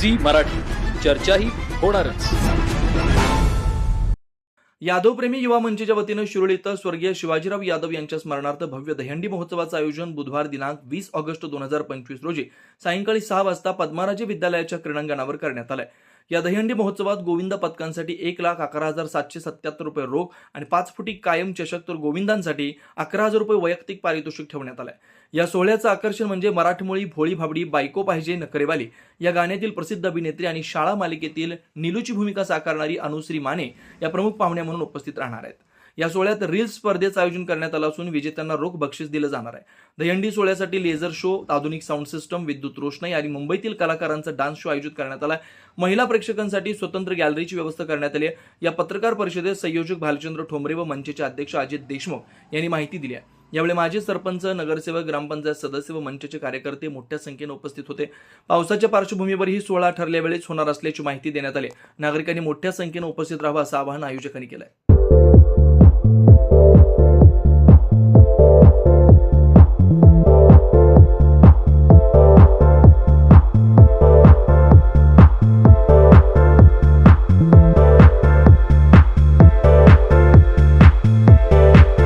Zee Marathi. चर्चाही होणारच. यादवप्रेमी युवा मंचच्या वतीनं शिरोळ इथं स्वर्गीय शिवाजीराव यादव यांच्या स्मरणार्थ भव्य दहंडी महोत्सवाचं आयोजन बुधवार दिनांक वीस ऑगस्ट दोन हजार पंचवीस रोजी सायंकाळी सहा वाजता पद्माराजे विद्यालयाच्या क्रीडांगणावर करण्यात आलंय. या दहीहंडी महोत्सवात गोविंद पदकांसाठी एक लाख अकरा हजार सातशे सत्याहत्तर रुपये रोख आणि पाच फुटी कायम चषक तर गोविंदांसाठी अकरा हजार रुपये वैयक्तिक पारितोषिक ठेवण्यात आलंय. या सोहळ्याचं आकर्षण म्हणजे मराठमोळी भोळी भाबडी बायको पाहिजे नकरेवाली. या गाण्यातील प्रसिद्ध अभिनेत्री आणि शाळा मालिकेतील नीलूची भूमिका साकारणारी अनुश्री माने या प्रमुख पाहुण्या म्हणून उपस्थित राहणार आहेत. या सोहळ्यात रील्स स्पर्धेचं आयोजन करण्यात आलं असून विजेत्यांना रोख बक्षीस दिलं जाणार आहे. दहीहंडी सोहळ्यासाठी लेझर शो आधुनिक साऊंड सिस्टम विद्युत रोषणाई आणि मुंबईतील कलाकारांचा डान्स शो आयोजित करण्यात आला महिला प्रेक्षकांसाठी स्वतंत्र गॅलरीची व्यवस्था करण्यात आली आहे. या पत्रकार परिषदेत संयोजक भालचंद्र ठोंबरे व मंचचे अध्यक्ष अजित देशमुख यांनी माहिती दिली आहे. यावेळी माजी सरपंच नगरसेवक ग्रामपंचायत सदस्य व मंचचे कार्यकर्ते मोठ्या संख्येने उपस्थित होते. पावसाच्या पार्श्वभूमीवर ही सोहळा ठरल्या वेळेस होणार असल्याची माहिती देण्यात आली नागरिकांनी मोठ्या संख्येने उपस्थित राहावं असं आवाहन आयोजकांनी केलं आहे.